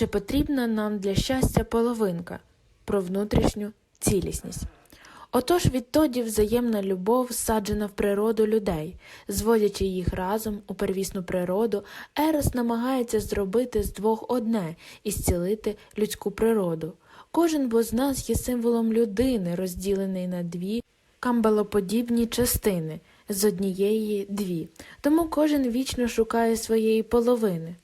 Чи потрібна нам для щастя половинка про внутрішню цілісність? Отож відтоді взаємна любов всаджена в природу людей, зводячи їх разом у первісну природу, Ерос намагається зробити з двох одне і зцілити людську природу. Кожен бо з нас є символом людини, розділений на дві камбалоподібні частини, з однієї дві, тому кожен вічно шукає своєї половини.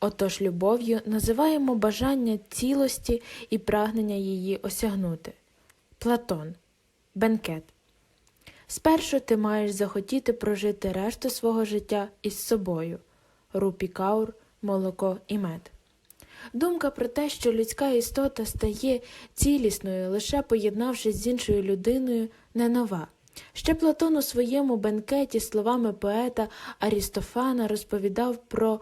Отож любов'ю називаємо бажання цілості і прагнення її осягнути. Платон. Бенкет. Спершу ти маєш захотіти прожити решту свого життя із собою. Рупі Каур, молоко і мед. Думка про те, що людська істота стає цілісною, лише поєднавшись з іншою людиною, не нова. Ще Платон у своєму бенкеті словами поета Арістофана розповідав про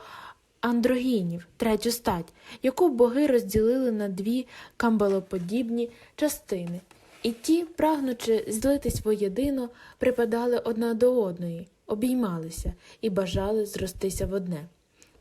андрогінів, третю стать, яку боги розділили на дві камбалоподібні частини, і ті, прагнучи злитись воєдино, припадали одна до одної, обіймалися і бажали зростися в одне.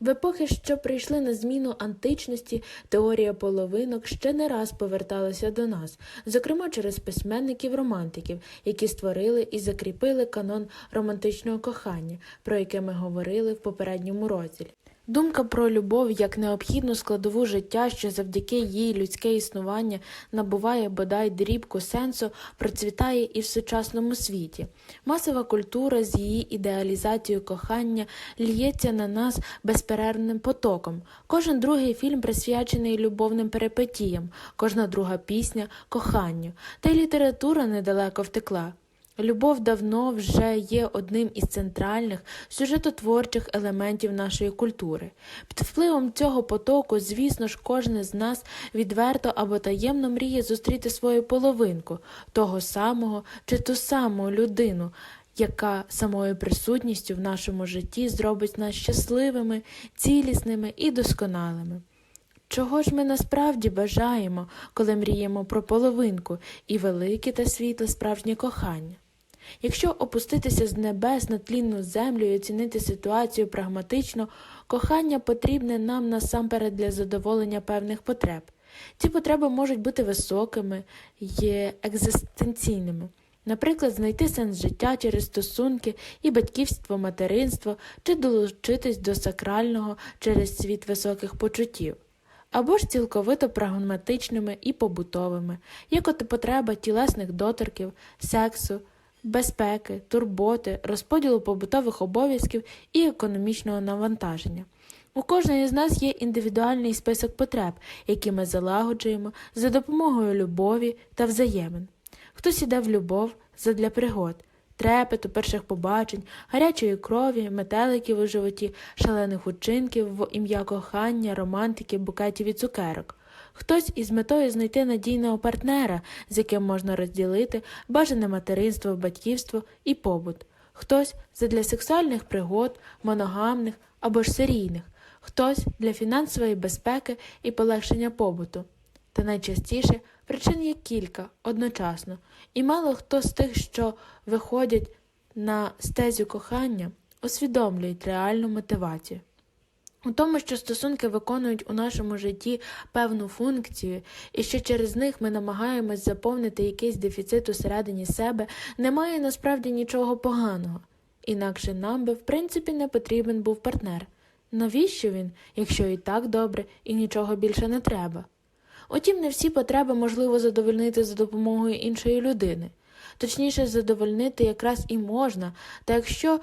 В епохи, що прийшли на зміну античності, теорія половинок ще не раз поверталася до нас, зокрема через письменників-романтиків, які створили і закріпили канон романтичного кохання, про яке ми говорили в попередньому розділі. Думка про любов як необхідну складову життя, що завдяки їй людське існування набуває бодай дрібку сенсу, процвітає і в сучасному світі. Масова культура з її ідеалізацією кохання лється на нас безперервним потоком. Кожен другий фільм присвячений любовним перипетіям, кожна друга пісня коханню, та й література недалеко втекла. Любов давно вже є одним із центральних сюжетотворчих елементів нашої культури. Під впливом цього потоку, звісно ж, кожен з нас відверто або таємно мріє зустріти свою половинку, того самого чи ту саму людину, яка самою присутністю в нашому житті зробить нас щасливими, цілісними і досконалими. Чого ж ми насправді бажаємо, коли мріємо про половинку і велике та світле справжнє кохання? Якщо опуститися з небес на тлінну землю і оцінити ситуацію прагматично, кохання потрібне нам насамперед для задоволення певних потреб. Ці потреби можуть бути високими і екзистенційними. Наприклад, знайти сенс життя через стосунки і батьківство, материнство, чи долучитись до сакрального через світ високих почуттів або ж цілковито прагматичними і побутовими, як от потреба тілесних доторків, сексу, безпеки, турботи, розподілу побутових обов'язків і економічного навантаження. У кожної з нас є індивідуальний список потреб, які ми залагоджуємо за допомогою любові та взаємин. Хтось іде в любов задля пригод, трепету, перших побачень, гарячої крові, метеликів у животі, шалених учинків в ім'я кохання, романтики, букетів і цукерок. Хтось із метою знайти надійного партнера, з яким можна розділити бажане материнство, батьківство і побут. Хтось задля сексуальних пригод, моногамних або ж серійних, хтось для фінансової безпеки і полегшення побуту. Та найчастіше причин є кілька одночасно, і мало хто з тих, що виходять на стезю кохання, усвідомлюють реальну мотивацію. У тому, що стосунки виконують у нашому житті певну функцію, і що через них ми намагаємось заповнити якийсь дефіцит усередині себе, немає насправді нічого поганого. Інакше нам би, в принципі, не потрібен був партнер. Навіщо він, якщо і так добре, і нічого більше не треба? Утім, не всі потреби можливо задовольнити за допомогою іншої людини. Точніше, задовольнити якраз і можна, та якщо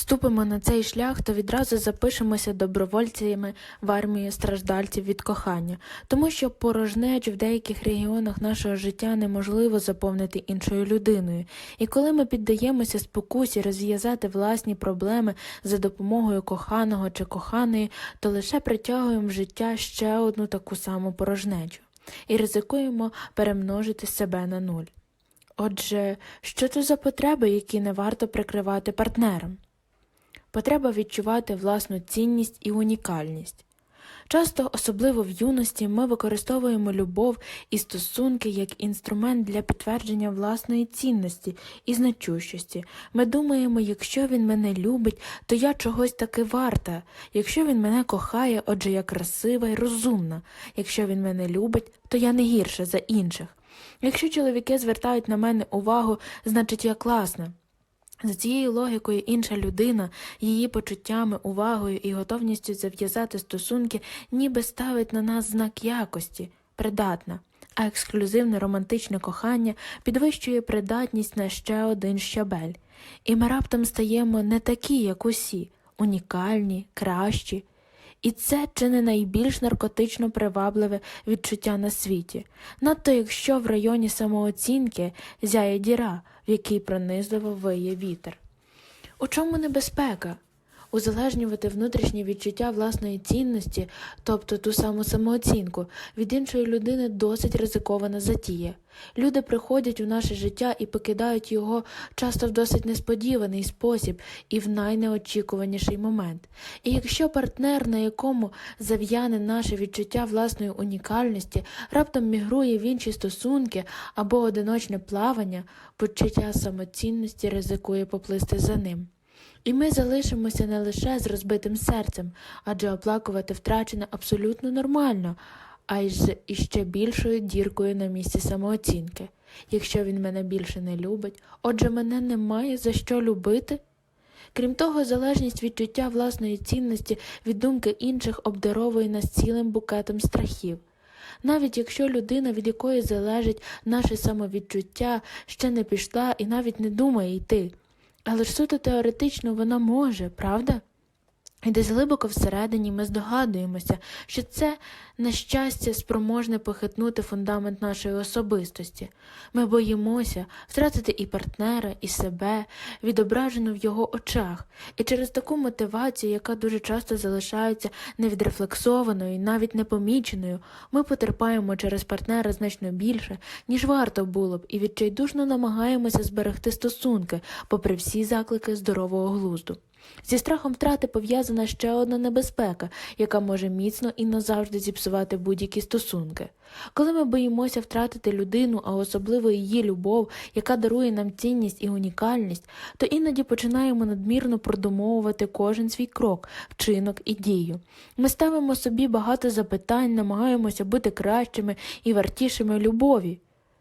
ступимо на цей шлях, то відразу запишемося добровольцями в армію страждальців від кохання, тому що порожнеч в деяких регіонах нашого життя неможливо заповнити іншою людиною, і коли ми піддаємося спокусі розв'язати власні проблеми за допомогою коханого чи коханої, то лише притягуємо в життя ще одну таку саму порожнечу і ризикуємо перемножити себе на нуль. Отже, що це за потреби, які не варто прикривати партнерам? Потреба відчувати власну цінність і унікальність. Часто, особливо в юності, ми використовуємо любов і стосунки як інструмент для підтвердження власної цінності і значущості. Ми думаємо, якщо він мене любить, то я чогось таки варта. Якщо він мене кохає, отже я красива і розумна. Якщо він мене любить, то я не гірша за інших. Якщо чоловіки звертають на мене увагу, значить я класна. За цією логікою інша людина, її почуттями, увагою і готовністю зав'язати стосунки ніби ставить на нас знак якості, придатна, а ексклюзивне романтичне кохання підвищує придатність на ще один щабель. І ми раптом стаємо не такі, як усі, унікальні, кращі. І це чи не найбільш наркотично привабливе відчуття на світі, надто якщо в районі самооцінки зяє діра, в якій пронизливо виє вітер. У чому небезпека? Узалежнювати внутрішнє відчуття власної цінності, тобто ту саму самооцінку, від іншої людини досить ризикована затія. Люди приходять у наше життя і покидають його часто в досить несподіваний спосіб і в найнеочікуваніший момент. І якщо партнер, на якому зав'яне наше відчуття власної унікальності, раптом мігрує в інші стосунки або одиночне плавання, почуття самоцінності ризикує поплисти за ним. І ми залишимося не лише з розбитим серцем, адже оплакувати втрачене абсолютно нормально, а й з іще більшою діркою на місці самооцінки. Якщо він мене більше не любить, отже, мене немає за що любити. Крім того, залежність відчуття власної цінності від думки інших обдаровує нас цілим букетом страхів. Навіть якщо людина, від якої залежить наше самовідчуття, ще не пішла і навіть не думає йти. Але ж суто теоретично вона може, правда? І десь глибоко всередині ми здогадуємося, що це нещастя спроможне похитнути фундамент нашої особистості. Ми боїмося втратити і партнера, і себе, відображено в його очах, і через таку мотивацію, яка дуже часто залишається невідрефлексованою навіть непоміченою, ми потерпаємо через партнера значно більше, ніж варто було б, і відчайдушно намагаємося зберегти стосунки, попри всі заклики здорового глузду. Зі страхом втрати пов'язана ще одна небезпека, яка може міцно і назавжди зіпсувати будь-які стосунки. Коли ми боїмося втратити людину, а особливо її любов, яка дарує нам цінність і унікальність, то іноді починаємо надмірно продумовувати кожен свій крок, вчинок і дію. Ми ставимо собі багато запитань, намагаємося бути кращими і вартішими любові.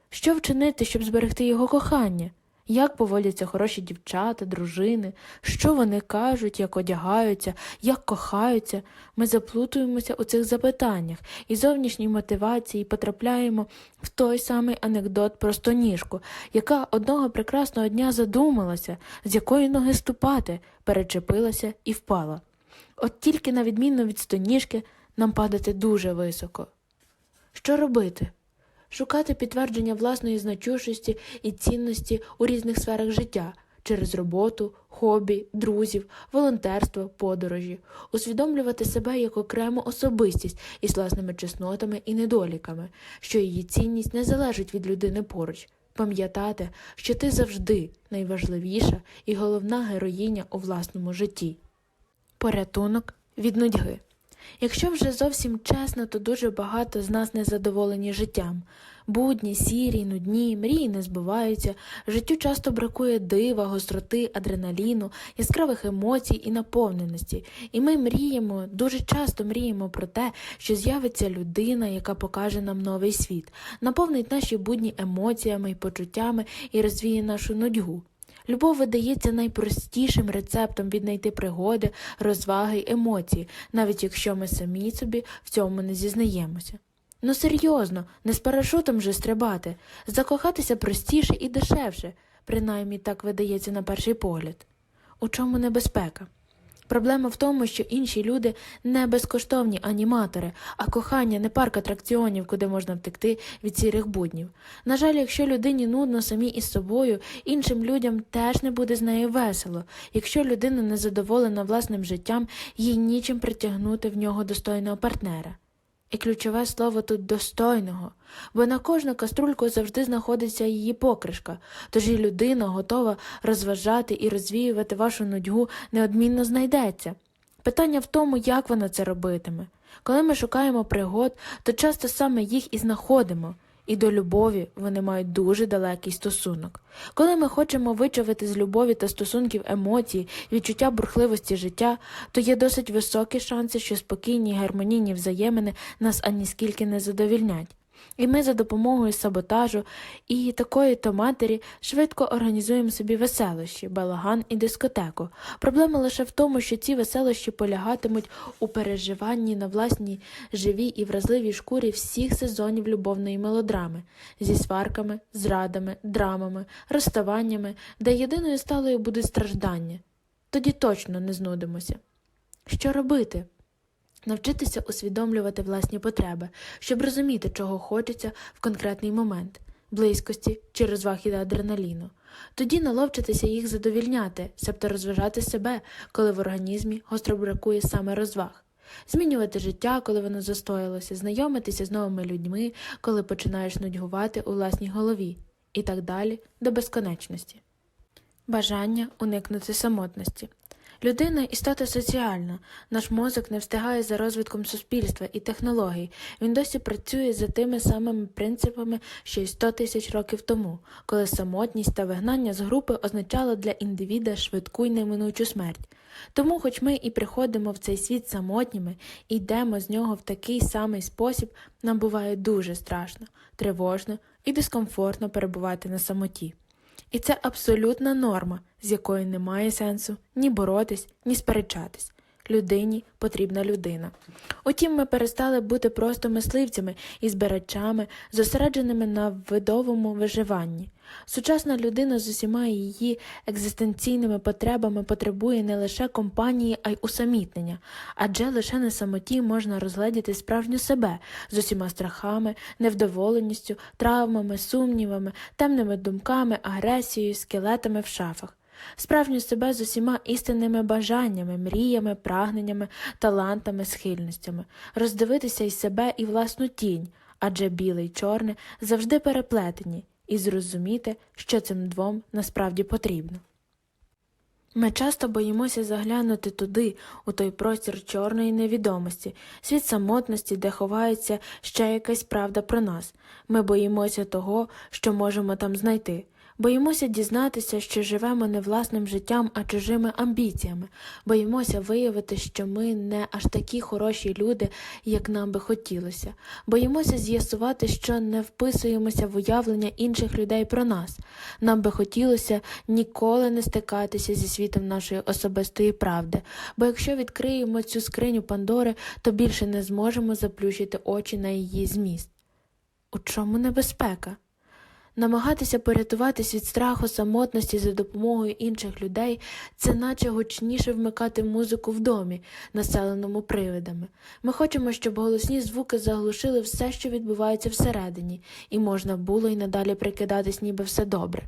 Що вчинити, щоб зберегти його кохання? Як поводяться хороші дівчата, дружини, що вони кажуть, як одягаються, як кохаються, ми заплутуємося у цих запитаннях і зовнішній мотивації потрапляємо в той самий анекдот про стоніжку, яка одного прекрасного дня задумалася, з якої ноги ступати, перечепилася і впала. От тільки, на відміну від стоніжки, нам падати дуже високо. Що робити? Шукати підтвердження власної значущості і цінності у різних сферах життя через роботу, хобі, друзів, волонтерство, подорожі, усвідомлювати себе як окрему особистість із власними чеснотами і недоліками, що її цінність не залежить від людини поруч. Пам'ятати, що ти завжди найважливіша і головна героїня у власному житті. Порятунок від нудьги. Якщо вже зовсім чесно, то дуже багато з нас незадоволені життям. Будні, сірі, нудні, мрії не збуваються, життю часто бракує дива, гостроти, адреналіну, яскравих емоцій і наповненості. І ми мріємо, дуже часто мріємо про те, що з'явиться людина, яка покаже нам новий світ, наповнить наші будні емоціями і почуттями і розвіє нашу нудьгу. Любов видається найпростішим рецептом віднайти пригоди, розваги й емоції, навіть якщо ми самі собі в цьому не зізнаємося. Ну серйозно, не з парашутом же стрибати, закохатися простіше і дешевше, принаймні так видається на перший погляд. У чому небезпека? Проблема в тому, що інші люди не безкоштовні аніматори, а кохання не парк атракціонів, куди можна втекти від сірих буднів. На жаль, якщо людині нудно самі із собою, іншим людям теж не буде з нею весело. Якщо людина не задоволена власним життям, їй нічим притягнути в нього достойного партнера. І ключове слово тут достойного, бо на кожну каструльку завжди знаходиться її покришка, тож і людина готова розважати і розвіювати вашу нудьгу неодмінно знайдеться. Питання в тому, як вона це робитиме. Коли ми шукаємо пригод, то часто саме їх і знаходимо. І до любові вони мають дуже далекий стосунок. Коли ми хочемо вичавити з любові та стосунків емоції, відчуття бурхливості життя, то є досить високі шанси, що спокійні гармонійні взаємини нас аніскільки не задовільнять. І ми за допомогою саботажу і такої то матері швидко організуємо собі веселощі, балаган і дискотеку. Проблема лише в тому, що ці веселощі полягатимуть у переживанні на власній живій і вразливій шкурі всіх сезонів любовної мелодрами зі сварками, зрадами, драмами, розставаннями, де єдиною сталою буде страждання. Тоді точно не знудимося. Що робити? Навчитися усвідомлювати власні потреби, щоб розуміти, чого хочеться в конкретний момент близькості чи розваг і адреналіну. Тоді наловчитися їх задовільняти, себто розважати себе, коли в організмі гостро бракує саме розваг. Змінювати життя, коли воно застоялося, знайомитися з новими людьми, коли починаєш нудьгувати у власній голові, і так далі до безконечності. Бажання уникнути самотності. Людина істота соціальна, наш мозок не встигає за розвитком суспільства і технологій. Він досі працює за тими самими принципами, що й 100 тисяч років тому, коли самотність та вигнання з групи означало для індивіда швидку й неминучу смерть. Тому, хоч ми і приходимо в цей світ самотніми і йдемо з нього в такий самий спосіб, нам буває дуже страшно, тривожно і дискомфортно перебувати на самоті. І це абсолютна норма, з якою немає сенсу ні боротись, ні сперечатись. Людині потрібна людина. Утім, ми перестали бути просто мисливцями і збирачами, зосередженими на видовому виживанні. Сучасна людина з усіма її екзистенційними потребами потребує не лише компанії, а й усамітнення, адже лише на самоті можна розгледіти справжню себе з усіма страхами, невдоволеністю, травмами, сумнівами, темними думками, агресією, скелетами в шафах. Справжню себе з усіма істинними бажаннями, мріями, прагненнями, талантами, схильностями, роздивитися й себе і власну тінь, адже біле й чорне завжди переплетені, і зрозуміти, що цим двом насправді потрібно. Ми часто боїмося заглянути туди, у той простір чорної невідомості, світ самотності, де ховається ще якась правда про нас. Ми боїмося того, що можемо там знайти. Боїмося дізнатися, що живемо не власним життям, а чужими амбіціями. Боїмося виявити, що ми не аж такі хороші люди, як нам би хотілося. Боїмося з'ясувати, що не вписуємося в уявлення інших людей про нас. Нам би хотілося ніколи не стикатися зі світом нашої особистої правди, бо якщо відкриємо цю скриню Пандори, то більше не зможемо заплющити очі на її зміст. У чому небезпека? Намагатися порятуватись від страху самотності за допомогою інших людей це наче гучніше вмикати музику в домі, населеному привидами. Ми хочемо, щоб голосні звуки заглушили все, що відбувається всередині, і можна було й надалі прикидатись, ніби все добре.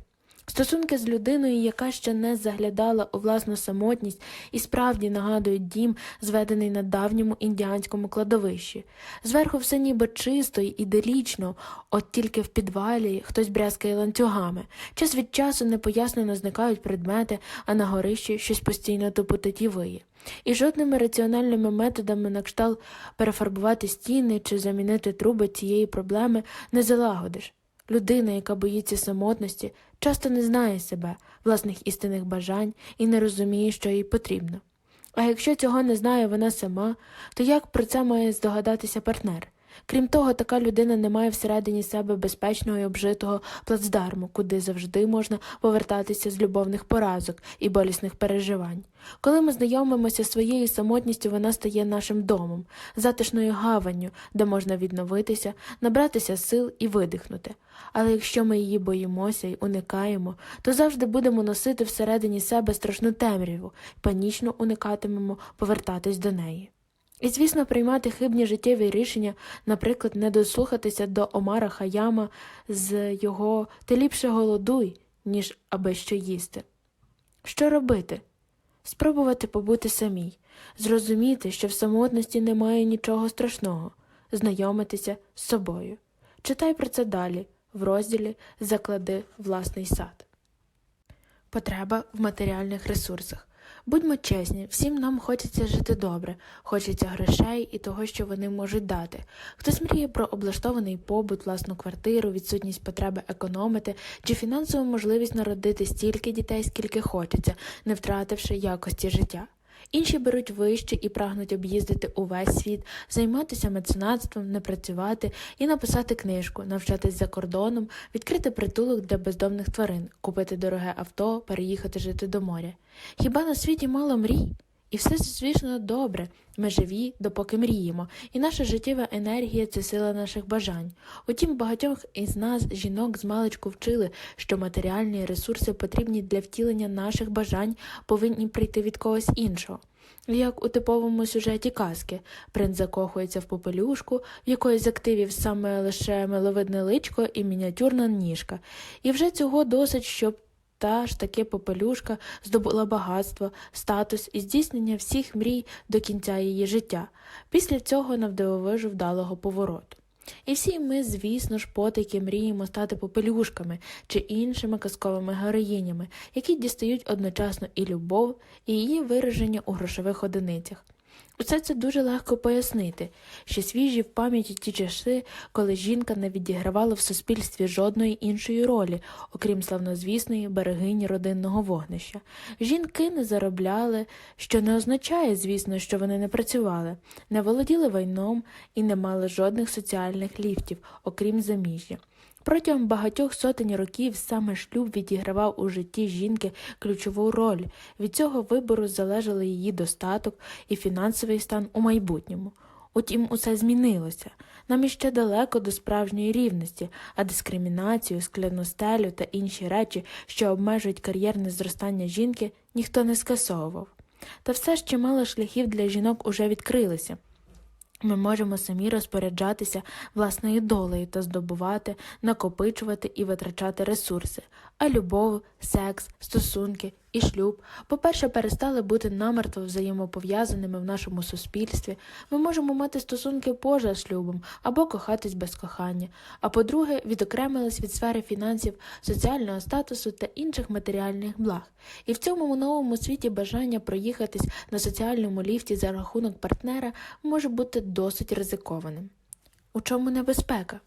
Стосунки з людиною, яка ще не заглядала у власну самотність і справді нагадують дім, зведений на давньому індіанському кладовищі. Зверху все ніби чисто й іделічно, от тільки в підвалі хтось брязкає ланцюгами. Час від часу непояснено зникають предмети, а на горищі щось постійно тупотить і виє. І жодними раціональними методами на кшталт перефарбувати стіни чи замінити труби цієї проблеми не залагодиш. Людина, яка боїться самотності, часто не знає себе, власних істинних бажань і не розуміє, що їй потрібно. А якщо цього не знає вона сама, то як про це має здогадатися партнер? Крім того, така людина не має всередині себе безпечного і обжитого плацдарму, куди завжди можна повертатися з любовних поразок і болісних переживань. Коли ми знайомимося зі своєю самотністю, вона стає нашим домом, затишною гаванню, де можна відновитися, набратися сил і видихнути. Але якщо ми її боїмося і уникаємо, то завжди будемо носити всередині себе страшну темряву, панічно уникатимемо повертатись до неї. І, звісно, приймати хибні життєві рішення, наприклад, не дослухатися до Омара Хаяма з його ти ліпше голодуй, ніж аби що їсти. Що робити? Спробувати побути самій, зрозуміти, що в самотності немає нічого страшного, знайомитися з собою. Читай про це далі, в розділі Заклади власний сад. Потреба в матеріальних ресурсах. Будьмо чесні, всім нам хочеться жити добре, хочеться грошей і того, що вони можуть дати. Хтось мріє про облаштований побут, власну квартиру, відсутність потреби економити чи фінансову можливість народити стільки дітей, скільки хочеться, не втративши якості життя. Інші беруть вище і прагнуть об'їздити увесь світ, займатися меценатством, не працювати і написати книжку, навчатись за кордоном, відкрити притулок для бездомних тварин, купити дороге авто, переїхати жити до моря. Хіба на світі мало мрій? І все, звісно, добре. Ми живі, допоки мріємо, і наша життєва енергія це сила наших бажань. Утім, багатьох із нас, жінок, з маличку вчили, що матеріальні ресурси потрібні для втілення наших бажань повинні прийти від когось іншого. Як у типовому сюжеті казки, принц закохується в попелюшку, в якої з активів саме лише миловидне личко і мініатюрна ніжка, і вже цього досить, щоб та ж таки попелюшка здобула багатство, статус і здійснення всіх мрій до кінця її життя, після цього навдивовижу вдалого повороту. І всі ми, звісно ж, потайки мріємо стати попелюшками чи іншими казковими героїнями, які дістають одночасно і любов, і її вираження у грошових одиницях. Усе це дуже легко пояснити, що свіжі в пам'яті ті часи, коли жінка не відігравала в суспільстві жодної іншої ролі, окрім славнозвісної берегині родинного вогнища. Жінки не заробляли, що не означає, звісно, що вони не працювали, не володіли вайном і не мали жодних соціальних ліфтів, окрім заміжжя. Протягом багатьох сотень років саме шлюб відігравав у житті жінки ключову роль. Від цього вибору залежали її достаток і фінансовий стан у майбутньому. Утім, усе змінилося. Нам іще далеко до справжньої рівності, а дискримінацію, скляну стелю та інші речі, що обмежують кар'єрне зростання жінки, ніхто не скасовував. Та все ж чимало шляхів для жінок уже відкрилися. Ми можемо самі розпоряджатися власною долею та здобувати, накопичувати і витрачати ресурси, а любов, секс, стосунки і шлюб, по-перше, перестали бути намертво взаємопов'язаними в нашому суспільстві. Ми можемо мати стосунки поза шлюбом або кохатись без кохання. А по-друге, відокремились від сфери фінансів, соціального статусу та інших матеріальних благ. І в цьому новому світі бажання проїхатись на соціальному ліфті за рахунок партнера може бути досить ризикованим. У чому небезпека?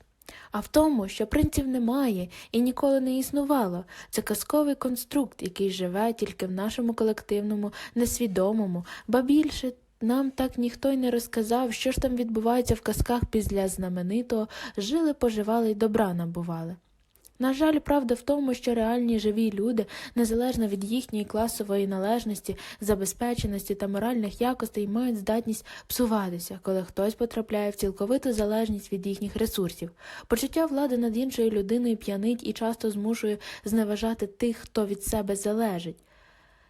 А в тому, що принців немає і ніколи не існувало. Це казковий конструкт, який живе тільки в нашому колективному, несвідомому, ба більше нам так ніхто й не розказав, що ж там відбувається в казках після знаменитого жили, поживали й добра набували. На жаль, правда в тому, що реальні живі люди, незалежно від їхньої класової належності, забезпеченості та моральних якостей, мають здатність псуватися, коли хтось потрапляє в цілковиту залежність від їхніх ресурсів. Почуття влади над іншою людиною п'янить і часто змушує зневажати тих, хто від себе залежить.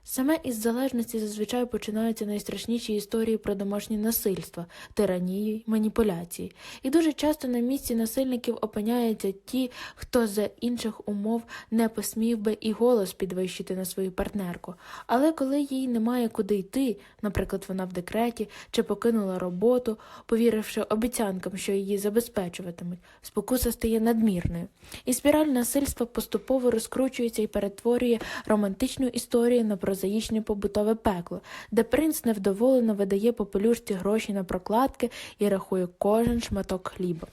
Саме із залежності зазвичай починаються найстрашніші історії про домашнє насильство, тиранію маніпуляції, і дуже часто на місці насильників опиняються ті, хто за інших умов не посмів би і голос підвищити на свою партнерку. Але коли їй немає куди йти, наприклад, вона в декреті чи покинула роботу, повіривши обіцянкам, що її забезпечуватимуть, спокуса стає надмірною, і спіраль насильства поступово розкручується і перетворює романтичну історію на прозаїчне побутове пекло, де принц невдоволено видає попелюшці гроші на прокладки і рахує кожен шматок хліба.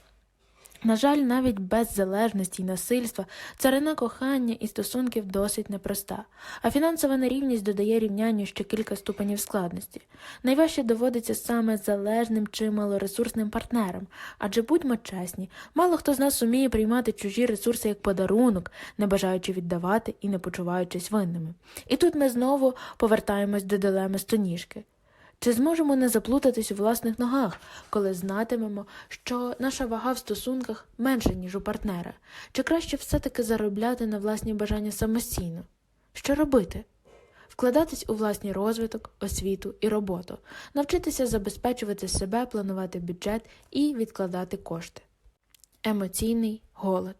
На жаль, навіть без залежності й насильства царина кохання і стосунків досить непроста, а фінансова нерівність додає рівнянню ще кілька ступенів складності. Найважче доводиться саме залежним чи малоресурсним партнерам, адже будьмо чесні, мало хто з нас уміє приймати чужі ресурси як подарунок, не бажаючи віддавати і не почуваючись винними. І тут ми знову повертаємось до дилеми стоніжки. Чи зможемо не заплутатись у власних ногах, коли знатимемо, що наша вага в стосунках менша, ніж у партнера? Чи краще все-таки заробляти на власні бажання самостійно? Що робити? Вкладатись у власний розвиток, освіту і роботу, навчитися забезпечувати себе, планувати бюджет і відкладати кошти. Емоційний голод.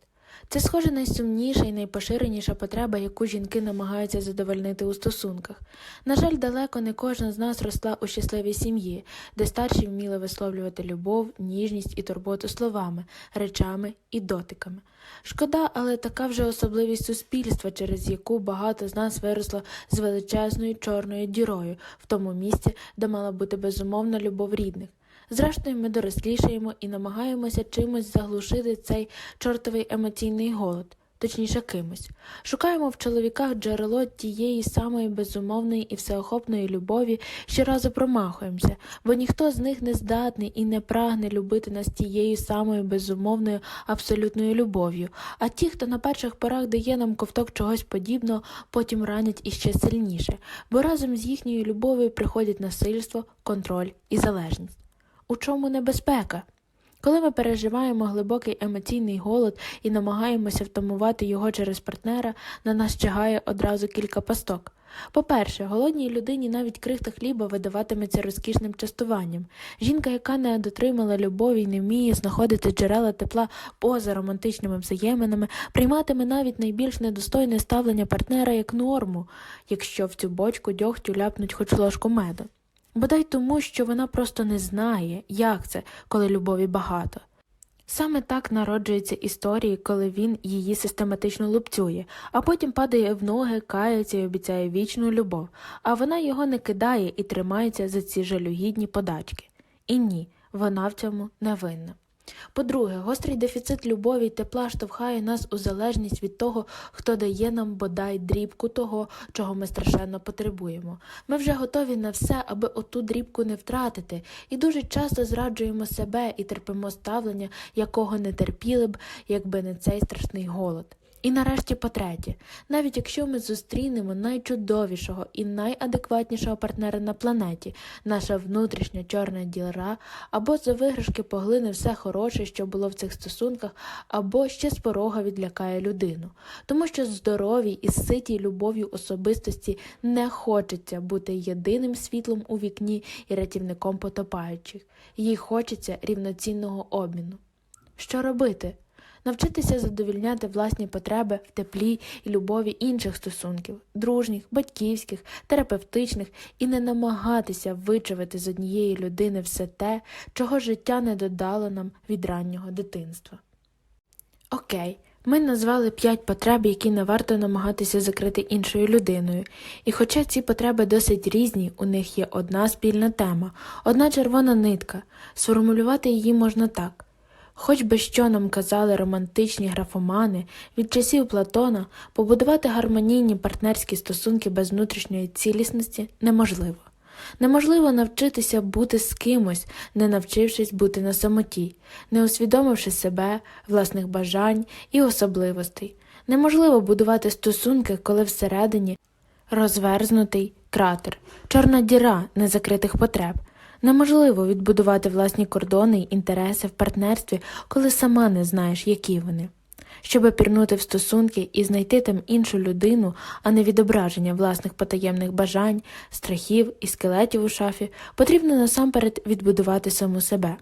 Це схоже найсумніша і найпоширеніша потреба, яку жінки намагаються задовольнити у стосунках. На жаль, далеко не кожна з нас росла у щасливій сім'ї, де старші вміли висловлювати любов, ніжність і турботу словами, речами і дотиками. Шкода, але така вже особливість суспільства, через яку багато з нас виросло з величезною чорною дірою в тому місці, де мала бути безумовна любов рідних. Зрештою, ми дорослішаємо і намагаємося чимось заглушити цей чортовий емоційний голод, точніше кимось. Шукаємо в чоловіках джерело тієї самої безумовної і всеохопної любові, щоразу промахуємося, бо ніхто з них не здатний і не прагне любити нас тією самою безумовною абсолютною любов'ю. А ті, хто на перших порах дає нам ковток чогось подібного, потім ранять іще сильніше, бо разом з їхньою любов'ю приходять насильство, контроль і залежність. У чому небезпека? Коли ми переживаємо глибокий емоційний голод і намагаємося втамувати його через партнера, на нас чагає одразу кілька пасток. По-перше, голодній людині навіть крихта хліба видаватиметься розкішним частуванням. Жінка, яка не дотримала любові і не вміє знаходити джерела тепла поза романтичними взаєминами, прийматиме навіть найбільш недостойне ставлення партнера як норму, якщо в цю бочку дьогтю ляпнуть хоч ложку меду. Бодай тому, що вона просто не знає, як це, коли любові багато. Саме так народжуються історії, коли він її систематично лупцює, а потім падає в ноги, кається і обіцяє вічну любов, а вона його не кидає і тримається за ці жалюгідні подачки. І ні, вона в цьому не винна. По-друге, гострий дефіцит любові й тепла штовхає нас у залежність від того, хто дає нам бодай дрібку того, чого ми страшенно потребуємо. Ми вже готові на все, аби оту дрібку не втратити, і дуже часто зраджуємо себе і терпимо ставлення, якого не терпіли б, якби не цей страшний голод. І нарешті, по-третє, навіть якщо ми зустрінемо найчудовішого і найадекватнішого партнера на планеті, наша внутрішня чорна діра або за виграшки поглине все хороше, що було в цих стосунках, або ще з порога відлякає людину. Тому що здоровій і ситій любов'ю особистості не хочеться бути єдиним світлом у вікні і рятівником потопаючих. Їй хочеться рівноцінного обміну. Що робити? Навчитися задовільняти власні потреби в теплі і любові інших стосунків, дружніх, батьківських, терапевтичних, і не намагатися вичавити з однієї людини все те, чого життя не додало нам від раннього дитинства. Окей. Ми назвали п'ять потреб, які не варто намагатися закрити іншою людиною, і хоча ці потреби досить різні, у них є одна спільна тема, одна червона нитка. Сформулювати її можна так. Хоч би що нам казали романтичні графомани від часів Платона, побудувати гармонійні партнерські стосунки без внутрішньої цілісності неможливо. Неможливо навчитися бути з кимось, не навчившись бути на самоті, не усвідомивши себе, власних бажань і особливостей. Неможливо будувати стосунки, коли всередині розверзнутий кратер, чорна діра незакритих потреб. Неможливо відбудувати власні кордони й інтереси в партнерстві, коли сама не знаєш, які вони. Щоби пірнути в стосунки і знайти там іншу людину, а не відображення власних потаємних бажань, страхів і скелетів у шафі, потрібно насамперед відбудувати саму себе,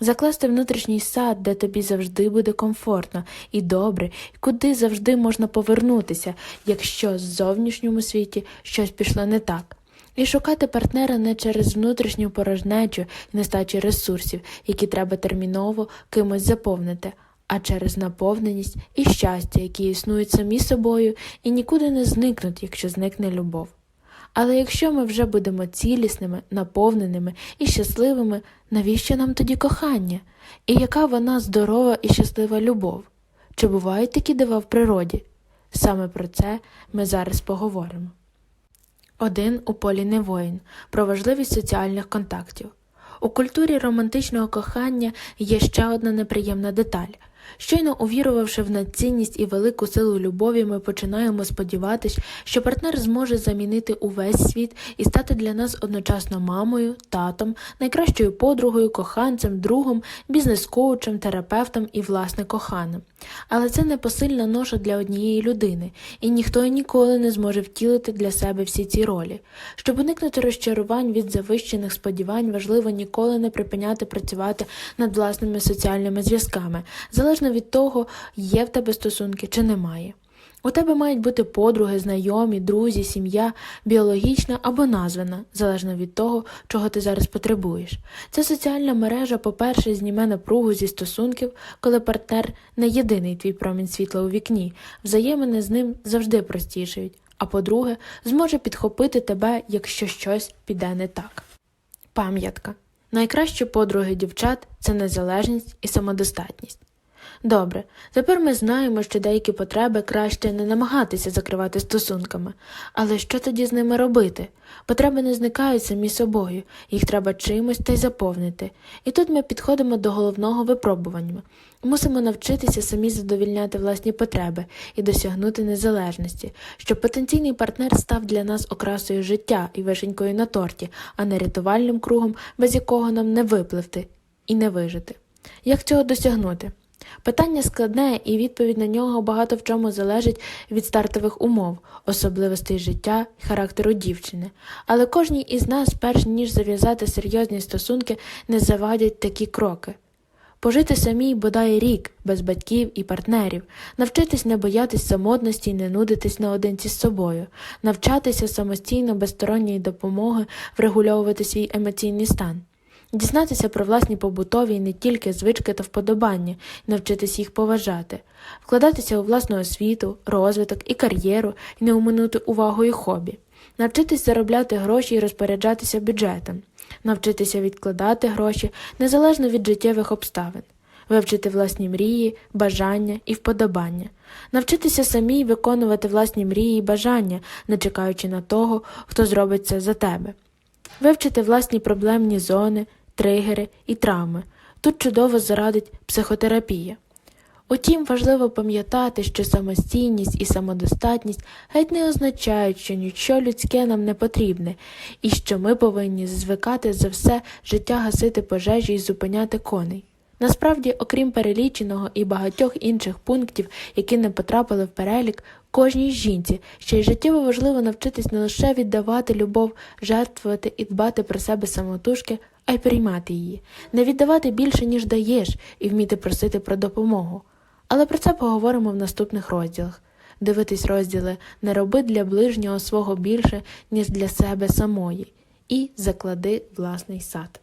закласти внутрішній сад, де тобі завжди буде комфортно і добре, і куди завжди можна повернутися, якщо в зовнішньому світі щось пішло не так. І шукати партнера не через внутрішню порожнечу і нестачі ресурсів, які треба терміново кимось заповнити, а через наповненість і щастя, які існують самі собою і нікуди не зникнуть, якщо зникне любов. Але якщо ми вже будемо цілісними, наповненими і щасливими, навіщо нам тоді кохання? І яка вона здорова і щаслива любов? Чи бувають такі дива в природі? Саме про це ми зараз поговоримо. Один у полі не воїн про важливість соціальних контактів. У культурі романтичного кохання є ще одна неприємна деталь. Щойно увірувавши в надцінність і велику силу любові, ми починаємо сподіватись, що партнер зможе замінити увесь світ і стати для нас одночасно мамою, татом, найкращою подругою, коханцем, другом, бізнес-коучем, терапевтом і власне коханим. Але це непосильна ноша для однієї людини, і ніхто ніколи не зможе втілити для себе всі ці ролі. Щоб уникнути розчарувань від завищених сподівань, важливо ніколи не припиняти працювати над власними соціальними зв'язками, залежно від того, є в тебе стосунки чи немає. У тебе мають бути подруги, знайомі, друзі, сім'я, біологічна або названа, залежно від того, чого ти зараз потребуєш. Ця соціальна мережа, по-перше, зніме напругу зі стосунків, коли партнер не єдиний твій промінь світла у вікні, взаємини з ним завжди простішають, а по-друге, зможе підхопити тебе, якщо щось піде не так. Пам'ятка. Найкращі подруги дівчат це незалежність і самодостатність. Добре, тепер ми знаємо, що деякі потреби краще не намагатися закривати стосунками. Але що тоді з ними робити? Потреби не зникають самі собою, їх треба чимось та й заповнити. І тут ми підходимо до головного випробування. Мусимо навчитися самі задовільняти власні потреби і досягнути незалежності, щоб потенційний партнер став для нас окрасою життя і вишенькою на торті, а не рятувальним кругом, без якого нам не випливти і не вижити. Як цього досягнути? Питання складне, і відповідь на нього багато в чому залежить від стартових умов, особливостей життя і характеру дівчини. Але кожній із нас, перш ніж зав'язати серйозні стосунки, не завадять такі кроки. Пожити самій бодай рік, без батьків і партнерів, навчитись не боятись самотності і не нудитись наодинці з собою, навчатися самостійно без сторонньої допомоги врегульовувати свій емоційний стан. Дізнатися про власні побутові і не тільки звички та вподобання, і навчитись їх поважати, вкладатися у власну освіту, розвиток і кар'єру і не оминути увагою хобі, навчитись заробляти гроші і розпоряджатися бюджетом, навчитися відкладати гроші незалежно від життєвих обставин, вивчити власні мрії, бажання і вподобання, навчитися самій виконувати власні мрії і бажання, не чекаючи на того, хто зробить це за тебе. Вивчити власні проблемні зони, тригери і травми. Тут чудово зарадить психотерапія. Утім, важливо пам'ятати, що самостійність і самодостатність геть не означають, що нічого людське нам не потрібне, і що ми повинні звикати за все життя гасити пожежі і зупиняти коней. Насправді, окрім переліченого і багатьох інших пунктів, які не потрапили в перелік, кожній жінці ще й життєво важливо навчитись не лише віддавати любов, жертвувати і дбати про себе самотужки, а й приймати її, не віддавати більше, ніж даєш, і вміти просити про допомогу. Але про це поговоримо в наступних розділах. Дивитись розділи не роби для ближнього свого більше, ніж для себе самої, і заклади власний сад.